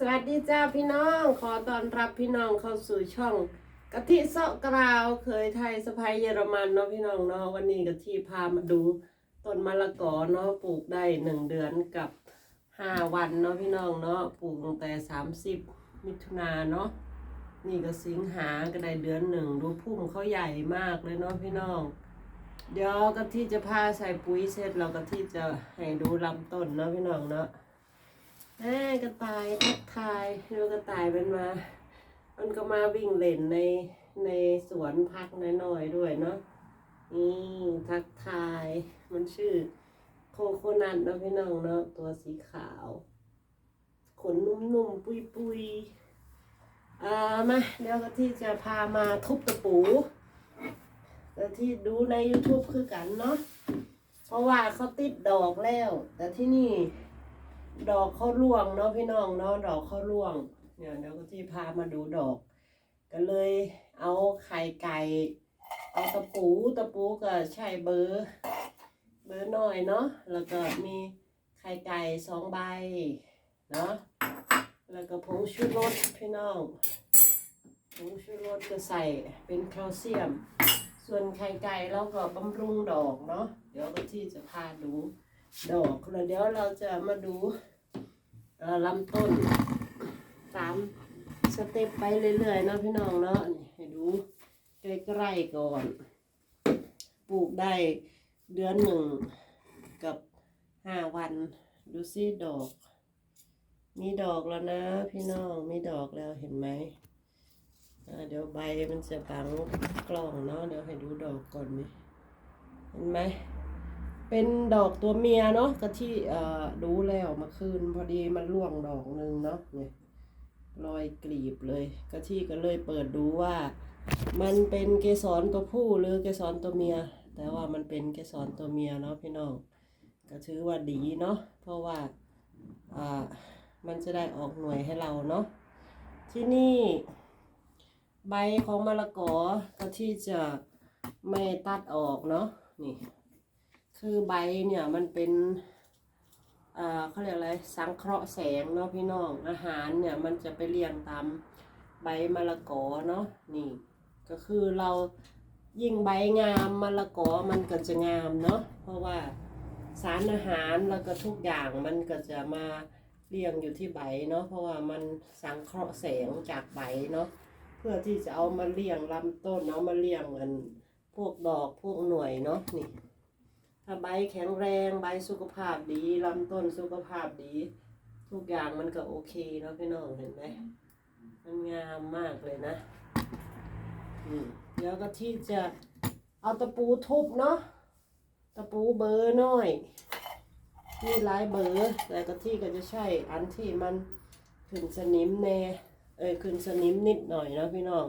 สวัสดีจ้าพี่น้อง ขอต้อนรับพี่น้องเข้าสู่ช่องกะทิเซาะกราวเคยไทยสะพายเยอรมันเนาะพี่น้องเนาะวันนี้กะทิพามาดูต้นมะละกอเนาะปลูกได้หนึ่งเดือนกับห้าวันเนาะพี่น้องเนาะปลูกตั้งแต่สามสิบมิถุนาเนาะนี่ก็สิงหาก็ได้เดือนหนึ่งดูพุ่มเขาใหญ่มากเลยเนาะพี่น้อง เดี๋ยวกะทิจะพาใส่ปุ๋ยเสร็จเรากะทิจะให้ดูลำต้นเนาะพี่น้องเนาะ กระต่ายทักทายดูกระต่ายมันมา มันก็มาวิ่งเล่นในในสวนพักน้อยๆด้วยเนาะนี่ทักทาย มันชื่อโคโคนัทเนาะพี่น้องเนาะตัวสีขาว ขนนุ่มๆ ปุยๆอ่ามาเดี๋ยวก็ที่จะพามาทุบตะปูแต่ที่ดูใน YouTube คือกันเนาะเพราะว่าเขาติดดอกแล้ว แต่ที่นี่ ดอกเขาร่วงเนาะพี่น้องเนาะดอกเขาร่วง เนี่ยเดี๋ยวก็ที่พามาดูดอก ก็เลยเอาไข่ไก่เอาตะปูตะปูก็ใช่เบอร์ เบอร์หน่อยเนาะแล้วก็มีไข่ไก่สองใบเนาะแล้วก็ผงชูรสพี่น้องผงชูรสก็ใส่เป็นแคลเซียม ส่วนไข่ไก่เราก็บำรุงดอกเนาะเดี๋ยวก็ที่จะพาดู ดอกแล้วเดี๋ยวเราจะมาดูลำต้นตามสเต็ปไปเรื่อยๆนะพี่น้องเนาะให้ดูใกล้ๆก่อน ปลูกได้เดือนหนึ่งกับห้าวัน ดูซิดอก มีดอกแล้วนะพี่น้องมีดอกแล้วเห็นไหมเดี๋ยวใบมันจะบังกล้องเนาะเดี๋ยวให้ดูดอกก่อนนี่เห็นไหม เป็นดอกตัวเมียเนาะก็ที่เอ่อดูแล้วมาคืน พอดีมันร่วงดอกหนึ่งเนาะเนี่ยรอยกลีบเลยก็ที่ก็เลยเปิดดูว่า มันเป็นเกสรตัวผู้หรือเกสรตัวเมีย แต่ว่ามันเป็นเกสรตัวเมียเนาะพี่น้องก็ถือว่าดีเนาะเพราะว่าอ่ามันจะได้ออกหน่วยให้เราเนาะที่นี่ใบของมะละกอก็ที่จะไม่ตัดออกเนาะนี่ คือใบเนี่ยมันเป็นอ่าเขาเรียกอะไรสังเคราะห์แสงเนาะพี่น้องอาหารเนี่ยมันจะไปเรียงตามใบมะละกอเนาะนี่ ก็คือเรายิ่งใบงามมะละกอมันก็จะงามเนาะเพราะว่าสารอาหารแล้วก็ทุกอย่างมันก็จะมาเรียงอยู่ที่ใบเนาะเพราะว่ามันสังเคราะห์แสงจากใบเนาะเพื่อที่จะเอามาเรียงลำต้นเอามาเรียงเหมือนพวกดอกพวกหน่วยเนาะนี่ ถ้าใบแข็งแรงใบสุขภาพดีลำต้นสุขภาพดี ทุกอย่างมันก็โอเคเนาะพี่น้องเห็นไหมมันงามมากเลยนะอืมเดี๋ยวก็ที่จะเอาตะปูทุบเนาะตะปูเบอร์น้อยมีหลายเบอร์แต่ก็ที่ก็จะใช่อันที่มันขึ้นสนิมแน่เอ้ยขึ้นสนิมนิดหน่อยนะพี่น้อง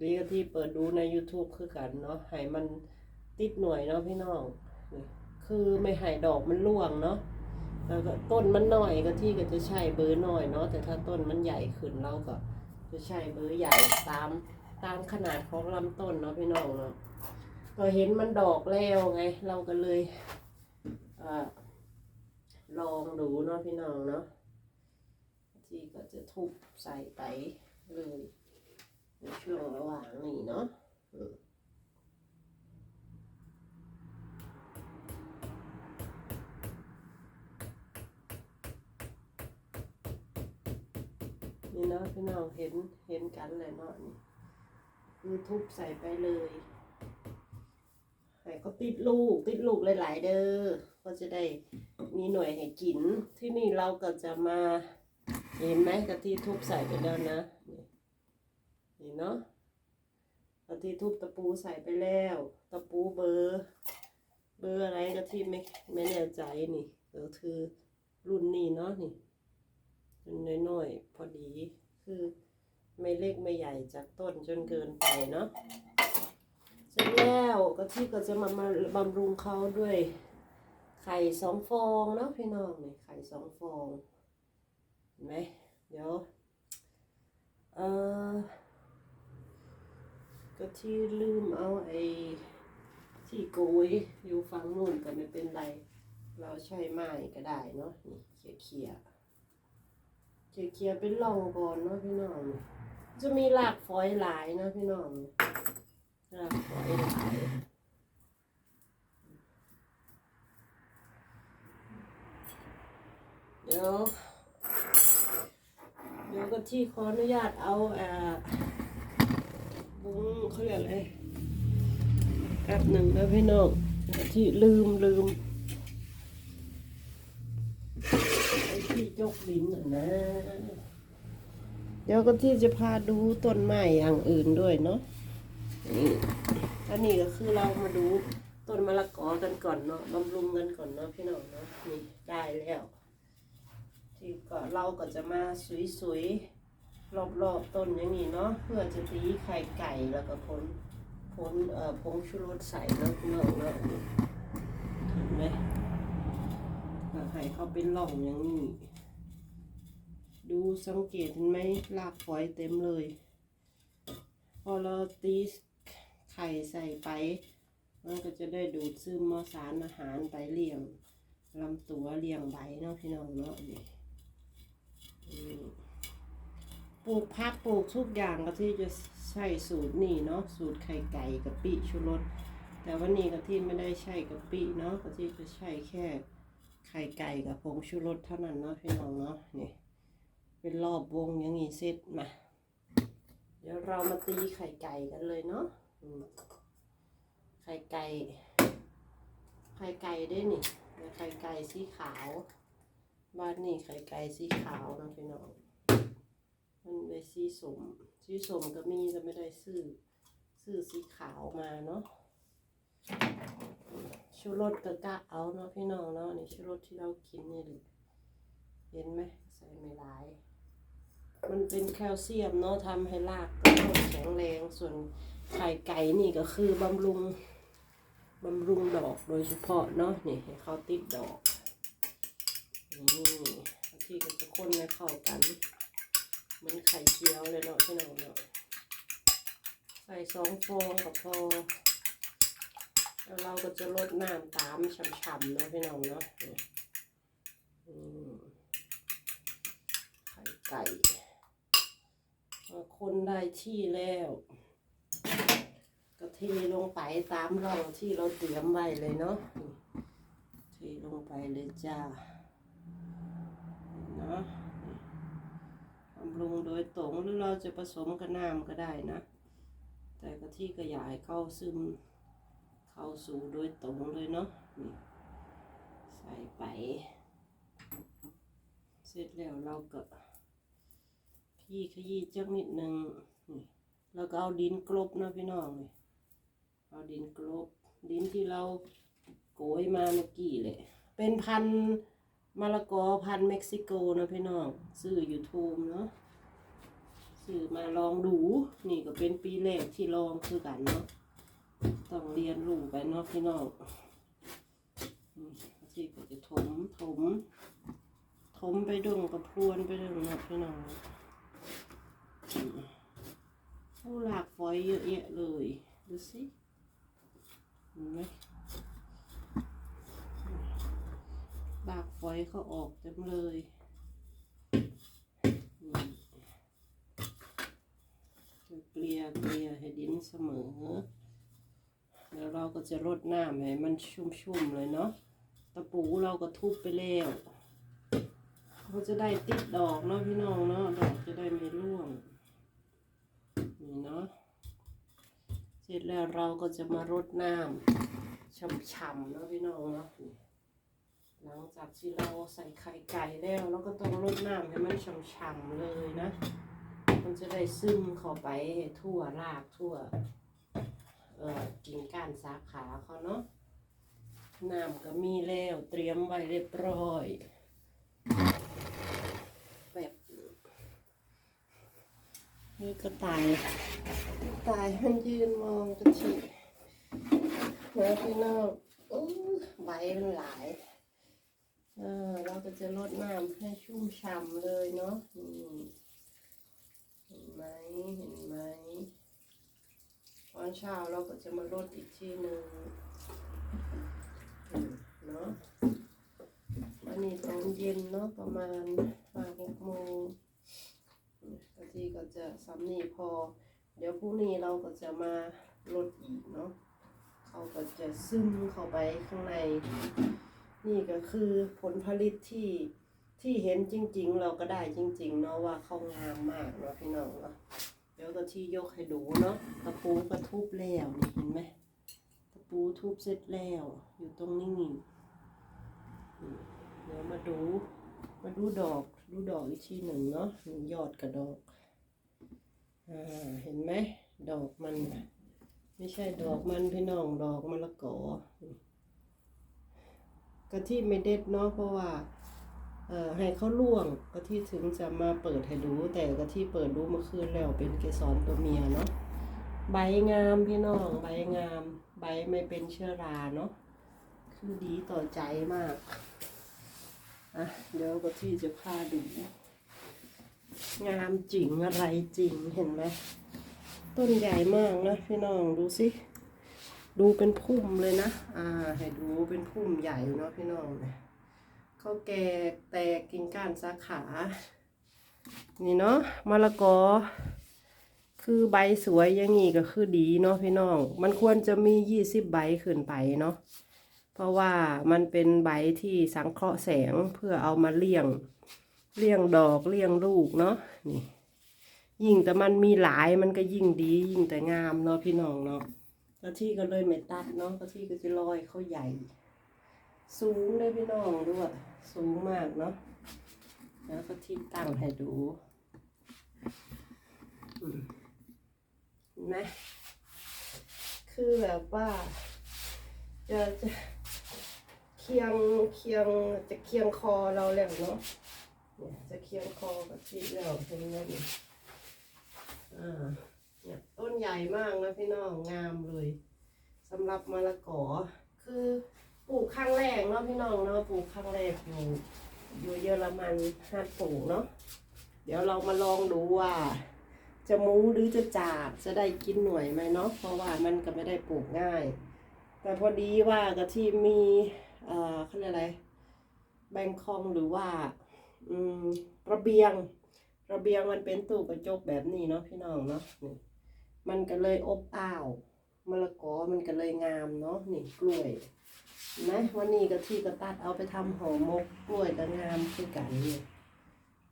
ดีก็ที่เปิดดูใน YouTube คือกันเนาะให้มันติดหน่วยเนาะพี่น้อง คือไม่ให้ดอกมันร่วงเนาะแล้วก็ต้นมันหน่อยก็ที่ก็จะใช้เบอร์หน่อยเนาะแต่ถ้าต้นมันใหญ่ขึ้นเราก็จะใช้เบอร์ใหญ่ตามตามขนาดของลำต้นเนาะพี่น้องเนาะก็เห็นมันดอกแล้วไง เราก็เลยอลองดูเนาะพี่น้องเนาะที่ก็จะทุบใส่ไปเลยในช่วงระหว่างนี้เนาะ นี่เนาะพี่น้องเห็นเห็นกันเลยเนาะนี่คือทุบใส่ไปเลยให้เขาติดลูกติดลูกหลาย ๆ เด้อก็จะได้มีหน่วยให้กิน ที่นี่เราก็จะมาเห็นไหมกะทิทุบใส่ไปแล้วนะนี่เนาะกะทิทุบตะปูใส่ไปแล้ว ตะปูเบอร์เบอร์อะไรกะทิไม่ไม่แน่ใจนี่ก็คือรุ่นนี้เนาะนี่ เป็นน้อยๆ พอดี คือไม่เล็กไม่ใหญ่จากต้นจนเกินไปเนาะเสร็จแล้วก็ที่ก็จะมามาบำรุงเขาด้วย ไข่สองฟองเนาะพี่น้องนี่ไข่สองฟองเห็นไหมเดี๋ยวเออก็ที่ลืมเอาไอ้ที่โกยอยู่ฝั่งนู่นก็ไม่เป็นไร เราใช้ไม้ก็ได้เนาะนี่เขี่ยๆ เคลียร์ๆเป็นร่องก่อนเนาะพี่น้อง จะมีหลากฝอยหลายเนาะพี่น้องหลากฝอยหลายเดี๋ยวเดี๋ยวก็ที่ขออนุญาตเอาอ่อบุ้งเขาเรียกอะไรแป๊บหนึ่งนะพี่น้องที่ลืมลืมไอ้ ที่ยกลิ้นน่ะนะ เดี๋ยวก็ที่จะพาดูต้นไม้อย่างอื่นด้วยเนาะนี่อันนี้ก็คือเรามาดูต้นมะละกอกันก่อนเนาะบำรุงกันก่อนเนาะพี่น้องเนาะนี่ได้แล้วที่ก็เราก็จะมาสวยๆรอบๆต้นอย่างนี้เนาะเพื่อจะตีไข่ไก่แล้วก็พ้นพ้นเอ่อผงชูรสใส่เนาะพี่น้องเนาะนี่เห็นไหมก็ให้เขาเป็นร่องอย่างนี้ ดูสังเกตเห็นไหมลากฝอยเต็มเลย พอเราตีไข่ใส่ไป มันก็จะได้ดูดซึมมาสารอาหารไปเลี้ยงลำตัวเลี้ยงใบเนาะพี่น้องเนาะนี่ปลูกพักปลูกทุกอย่างก็ที่จะใช้สูตรนี่เนาะสูตรไข่ไก่กับปิชูรสแต่วันนี้ก็ที่ไม่ได้ใช้กับปิเนาะก็ที่จะใช้แค่ไข่ไก่กับผงชูรสเท่านั้นเนาะพี่น้องเนาะนี่ เป็นรอบวงอย่างนี้เสร็จมา เดี๋ยวเรามาตีไข่ไก่กันเลยเนาะไข่ไก่ ไข่ไก่ได้นี่ไข่ไก่สีขาว บ้านนี่ไข่ไก่สีขาวนะพี่น้องมันได้สีสมสีสมก็มีก็ไม่ได้ซื้อซื้อสีขาวมาเนาะชูรสก็กะเอาเนาะพี่น้องเนาะนี่ชูรสที่เรากินนี่เลยเห็นไหมใส่ไม่หลาย มันเป็นแคลเซียมเนาะทำให้รากแข็งแรง ส่วนไข่ไก่นี่ก็คือบำรุงบำรุงดอกโดยเฉพาะเนาะนี่ให้เขาติดดอกนี่บางทีก็จะคนให้เข้ากันเหมือนไข่เจียวเลยเนาะพี่น้องเนาะใส่สองฟองกับพอแล้วเราก็จะลดน้ำตามฉ่ำๆเนาะพี่น้องเนาะไข่ไก่ คนได้ที่แล้ว ก็เทลงไปตามร่องที่เราเตรียมไว้เลยเนาะเทลงไปเลยจ้าเนาะบำรุงโดยตรงหรือเราจะผสมกับน้ำก็ได้นะ แต่กะทิก็อยากให้เข้าซึม เข้าสู่โดยตรงเลยเนาะนี่ใส่ไป เสร็จแล้วเราก็ พี่ขยี้จักนิดหนึ่งแล้วก็เอาดินกลบนะพี่น้องนี่เอาดินกลบ ดินที่เราโกยมาเมื่อกี้เลยเป็นพันมะละกอพันเม็กซิโกนะพี่น้องซื้อยูทูบเนาะซื้อมาลองดู นี่ก็เป็นปีแรกที่ลองคือกันเนาะต้องเรียนรู้ไปเนาะพี่น้องอที่ก็จะถมถม ถมไปดงกับพรวนไปดงนะพี่น้อง ผู้หลากฝอยเยอะแยะเลย ดูสิเห็นไหมหลากฝอยเขาออกเต็มเลยนี่เกลี่ยเกลี่ยให้ดินเสมอ แล้วเราก็จะรดน้ำให้มันชุ่มๆเลยเนาะ ตะปูเราก็ทุบไปแล้วเขาจะได้ติดดอกเนาะพี่น้องเนาะ ดอกจะได้ไม่ร่วง นี่เนาะเสร็จแล้วเราก็จะมารดน้ำฉ่ำๆเนาะพี่น้องเนาะหลังจากที่เราใส่ไข่ไก่แล้วเราก็ต้องรดน้ำให้มันฉ่ำๆเลยนะ มันจะได้ซึมเข้าไปทั่วรากทั่วเอ่อกิ่งก้านสาขาเขาเนาะน้ำก็มีแล้วเตรียมไว้เรียบร้อยแบบ นี่ก็ตายตายมันยืนมองกะทิแล้วพี่น้องอู้ใบมันหลายเออเราก็จะลดน้ำให้ชุ่มฉ่ำเลยเนาะนี่เห็นไหมเห็นไหมตอนเช้าเราก็จะมาลดอีกทีหนึ่งเนาะวันนี้ตอนเย็นเนาะประมาณห้าโมง ซ้ำนีพอ เดี๋ยวพรุ่งนี้เราก็จะมาลดอีกเนาะเขาก็จะซึมเข้าไปข้างใน นี่ก็คือผลผลิตที่ที่เห็นจริง ๆ เราก็ได้จริง ๆ เนาะว่าเขางามมากเนาะพี่น้องเนาะเดี๋ยวก็ที่ยกให้ดูเนาะตะปูก็ทุบแล้วนี่เห็นไหมตะปูทุบเสร็จแล้ว อยู่ตรงนี้เดี๋ยวมาดูมาดูดอก ดูดอกอีกทีหนึ่งเนาะนี่ยอดกระดอก อ่า เห็นไหม ดอกมัน ไม่ใช่ดอกมันพี่น้องดอกมะละกอกะทิไม่เด็ดเนาะเพราะว่า เอ่อให้เขาล่วงกะทิถึงจะมาเปิดให้ดู แต่กะทิเปิดดูเมื่อคืนแล้วเป็นเกสรตัวเมียเนาะใบงามพี่น้องใบงาม ใบไม่เป็นเชื้อราเนาะคือดีต่อใจมาก อะเดี๋ยวก็ที่จะพาดูงามจริงอะไรจริงเห็นไหมต้นใหญ่มากนะพี่น้องดูสิ ดูเป็นพุ่มเลยนะ อ่า ให้ดูเป็นพุ่มใหญ่เนาะพี่น้องเนี่ยเขาแกกแตกกิ่งก้านสาขา นี่เนาะมะละกอ คือใบสวยอย่างงี้ก็คือดีเนาะพี่น้อง มันควรจะมียี่สิบใบขึ้นไปเนาะ เพราะว่ามันเป็นใบที่สังเคราะห์แสงเพื่อเอามาเลี้ยงเลี้ยงดอกเลี้ยงลูกเนาะนี่ ยิ่งแต่มันมีหลายมันก็ยิ่งดี ยิ่งแต่งามเนาะพี่น้องเนาะกะที่ก็เลยไม่ตัดเนาะกะที่ก็จะลอยเขาใหญ่ สูงเลยพี่น้องด้วยสูงมากเนาะแล้วก็ที่ตั้งให้ดูเห็นไหมคือแบบว่าจะจะ คียงเคียงจะเคียงคอเราแล้วเนาะเนี่ยจะเคียงคอกับที่แล้วเห็นไหมนี่อ่าเนี่ยต้นใหญ่มากนะพี่น้องงามเลยสำหรับมะละกอคือปลูกครั้งแรกเนาะพี่น้องเนาะปลูกครั้งแรกอยู่อยู่เยอรมันหัดปลูกเนาะเดี๋ยวเรามาลองดูว่า จะมูหรือจะจาบจะได้กินหน่วยไหมเนาะเพราะว่ามันก็ไม่ได้ปลูกง่าย แต่พอดีว่ากะที่มี เอ่อเขาเรียกอะไรแบงคองหรือว่า อืม ระเบียง ระเบียงมันเป็นตู้กระจกแบบนี้เนาะพี่น้องเนาะนี่มันก็เลยอบอ้าวมะละกอมันก็เลยงามเนาะนี่กล้วยนไหมวันนี้กะที่ก็ตัดเอาไปทำห่อมกกล้วยก็งามคือกันนี่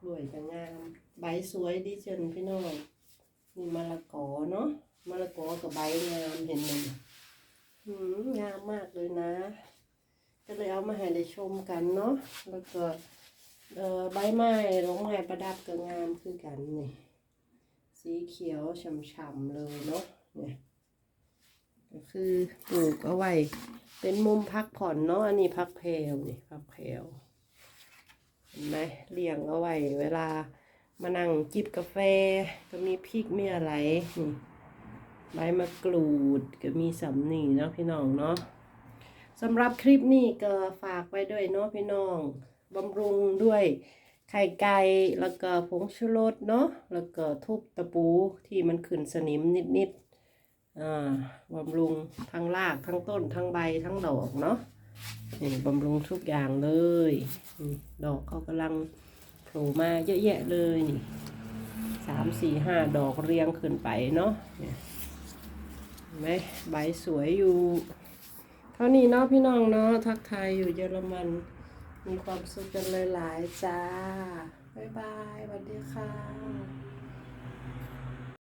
กล้วยก็งาม ใบสวยดีจังพี่น้องนี่มะละกอเนาะมะละกอกับใบงามเห็นไหมงามมากเลยนะ ก็เลยเอามาให้ได้ชมกันเนาะแล้วก็ใบไม้ลงไม้ประดับก็งามคือกันนี่สีเขียวฉ่ำๆเลยเนาะเนี่ยก็คือปลูกเอาไว้เป็นมุมพักผ่อนเนาะอันนี้พักแพรวนี่พักแพรวเห็นไหมเลี้ยงเอาไว้เวลามานั่งจิบกาแฟก็มีพริกมีอะไรนี่ใบมะกรูดก็มีสำนีเนาะพี่น้องเนาะ สำหรับคลิปนี้ก็ฝากไว้ด้วยเนาะพี่น้องบำรุงด้วยไข่ไก่แล้วก็ผงชูรสเนาะแล้วก็ทุบตะปูที่มันขึ้นสนิมนิดๆอ่าบำรุงทั้งรากทั้งต้นทั้งใบทั้งดอกเนาะนี่บำรุงทุกอย่างเลยดอกเขากำลังโผล่มาเยอะแยะเลยนี่สามสี่ห้าดอกเรียงขึ้นไปเนาะเห็นไหมใบสวยอยู่ ท่านี้เนาะพี่น้องเนาะทักทายอยู่เยอรมัน มีความสุขกันหลายๆจ้า บ๊ายบายสวัสดีค่ะ